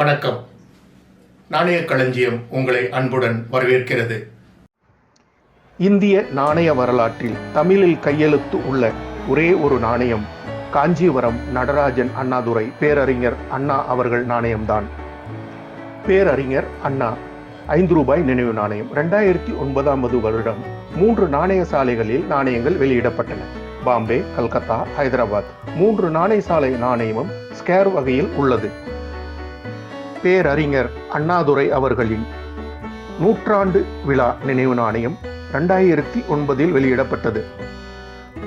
வணக்கம். நாணய களஞ்சியம் உங்களை அன்புடன் வரவேற்கிறது. இந்திய நாணய வரலாற்றில் தமிழில் கையெழுத்து உள்ள ஒரே ஒரு நாணயம் காஞ்சிபுரம் நடராஜன் அண்ணாதுரை பேரறிஞர் அண்ணா அவர்கள் நாணயம்தான். பேரறிஞர் அண்ணா ஐந்து ரூபாய் நினைவு நாணயம். ரெண்டாயிரத்தி ஒன்பதாம் வருடம் மூன்று நாணய சாலைகளில் நாணயங்கள் வெளியிடப்பட்டன. பாம்பே கல்கத்தா ஹைதராபாத் மூன்று நாணய சாலை நாணயமும் ஸ்கேர் வகையில் உள்ளது. பேரறிஞர் அண்ணாதுரை அவர்களின் நூற்றாண்டு விழா நினைவு நாணயம் ரெண்டாயிரத்தி ஒன்பதில் வெளியிடப்பட்டது.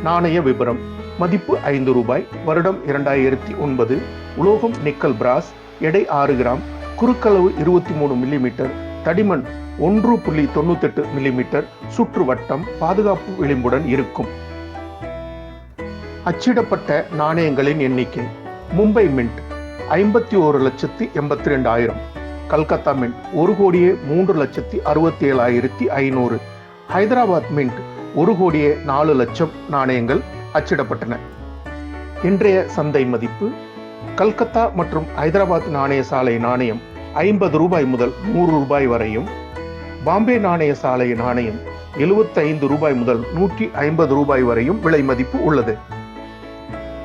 நாணய விபரம் மதிப்பு ஐந்து ரூபாய் வருடம் இரண்டாயிரத்தி ஒன்பது உலோகம் நிக்கல் பிராஸ் எடை ஆறு கிராம் குறுக்களவு இருபத்தி மூணு மில்லிமீட்டர் தடிமன் ஒன்று புள்ளி தொண்ணூத்தெட்டு மில்லிமீட்டர் சுற்று வட்டம் பாதுகாப்பு விளிம்புடன் இருக்கும். அச்சிடப்பட்ட நாணயங்களின் எண்ணிக்கை மும்பை மின்ட் ஐம்பத்தி ஒரு லட்சத்தி எண்பத்தி ரெண்டாயிரம் கல்கத்தா மின்ட் ஒரு கோடியே மூன்று லட்சத்தி அறுபத்தி ஏழாயிரத்தி ஐநூறு. ஹைதராபாத் மின்ட் ஒரு கோடியே நாலு லட்சம் நாணயங்கள் அச்சிடப்பட்டன. இன்றைய சந்தை மதிப்பு கல்கத்தா மற்றும் ஹைதராபாத் நாணய சாலை நாணயம் ஐம்பது ரூபாய் முதல் நூறு ரூபாய் வரையும் பாம்பே நாணய சாலை நாணயம் எழுபத்தைந்து ரூபாய் முதல் நூற்றி ஐம்பது ரூபாய் வரையும் விலை மதிப்பு உள்ளது.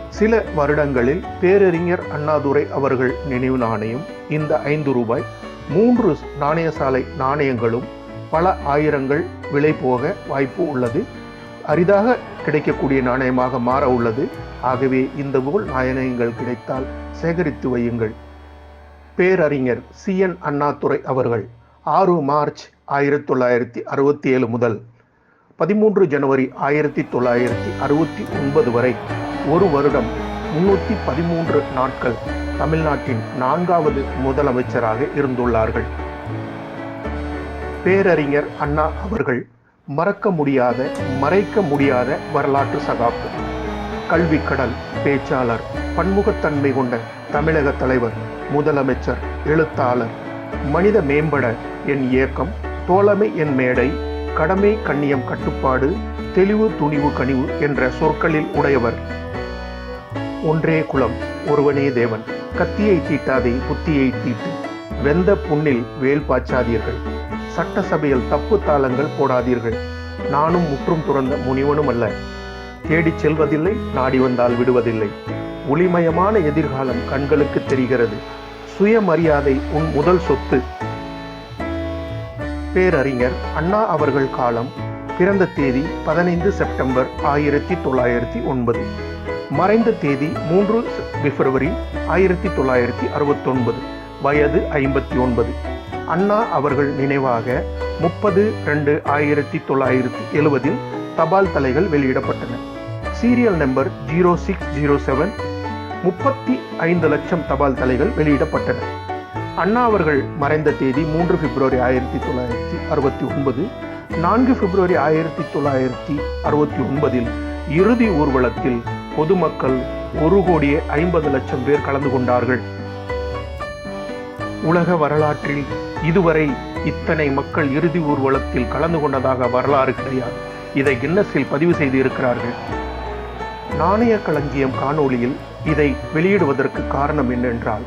சில வருடங்களில் பேரறிஞர் அண்ணாதுரை அவர்கள் நினைவு நாணயம் இந்த ஐந்து ரூபாய் மூன்று நாணயசாலை நாணயங்களும் பல ஆயிரங்கள் விலை போக வாய்ப்பு உள்ளது. அரிதாக கிடைக்கக்கூடிய நாணயமாக மாற உள்ளது. ஆகவே இந்த போல் நாணயங்கள் கிடைத்தால் சேகரித்து வையுங்கள். பேரறிஞர் சி. என். அண்ணாதுரை அவர்கள் ஆறு மார்ச் ஆயிரத்தி தொள்ளாயிரத்தி அறுபத்தி ஏழு முதல் பதிமூன்று ஜனவரி ஆயிரத்தி தொள்ளாயிரத்தி அறுபத்தி ஒன்பது வரை ஒரு வருடம் முன்னூற்றி பதிமூன்று நாட்கள் தமிழ்நாட்டின் நான்காவது முதலமைச்சராக இருந்துள்ளார்கள். பேரறிஞர் அண்ணா அவர்கள் மறக்க முடியாத மறைக்க முடியாத வரலாற்று சகாப்தம். கல்வி கடல் பேச்சாளர் பன்முகத்தன்மை கொண்ட தமிழக தலைவர் முதலமைச்சர் எழுத்தாளர் மனித மேம்பட என் இயக்கம் தோழமை என் மேடை கடமை கண்ணியம் கட்டுப்பாடு தெளிவு துணிவு கனிவு என்ற சொற்களில் உடையவர் ஒன்றே குலம் ஒருவனே தேவன். கத்தியை தீட்டாதே புத்தியை தீட்டு. வெந்த புண்ணில் வேல் பாய்ச்சாதீர்கள். சட்டசபையில் தப்பு தாளங்கள் போடாதீர்கள். நானும் முற்றும் துறந்த முனிவனும் அல்ல. தேடிச் செல்வதில்லை நாடி வந்தால் விடுவதில்லை. ஒளிமயமான எதிர்காலம் கண்களுக்கு தெரிகிறது. சுயமரியாதை உன் முதல் சொத்து. பேரறிஞர் அண்ணா அவர்கள் காலம் பிறந்த தேதி பதினைந்து செப்டம்பர் ஆயிரத்தி தொள்ளாயிரத்தி ஒன்பது. மறைந்த தேதி மூன்று பிப்ரவரி ஆயிரத்தி தொள்ளாயிரத்தி அறுபத்தொன்பது வயது ஐம்பத்தி ஒன்பது. அண்ணா அவர்கள் நினைவாக முப்பது ரெண்டு ஆயிரத்தி தொள்ளாயிரத்தி எழுவதில் தபால் தலைகள் வெளியிடப்பட்டன. Serial number zero six zero seven முப்பத்தி ஐந்து லட்சம் தபால் தலைகள் வெளியிடப்பட்டன. அண்ணா அவர்கள் மறைந்த தேதி மூன்று பிப்ரவரி ஆயிரத்தி தொள்ளாயிரத்தி அறுபத்தி ஒன்பது நான்கு பிப்ரவரி ஆயிரத்தி தொள்ளாயிரத்தி அறுபத்தி ஒன்பதில் இறுதி ஊர்வலத்தில் பொதுமக்கள் ஒரு கோடியே ஐம்பது லட்சம் பேர் கலந்து கொண்டார்கள். உலக வரலாற்றில் இதுவரை இத்தனை மக்கள் இறுதி ஊர்வலத்தில் கலந்து கொண்டதாக வரலாறு கிடையாது. இதை கின்னஸில் பதிவு செய்து இருக்கிறார்கள் நாணய களஞ்சியம் காணொளியில் இதை வெளியிடுவதற்கு காரணம் என்னென்றால்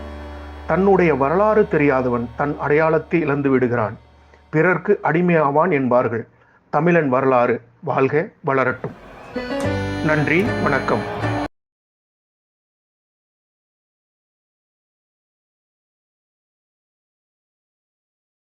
தன்னுடைய வரலாறு தெரியாதவன் தன் அடையாளத்தை இழந்து விடுகிறான். பிறர்க்கு அடிமையாவான் என்பார்கள். தமிழன் வரலாறு வாழ்க வளரட்டும். நன்றி வணக்கம்.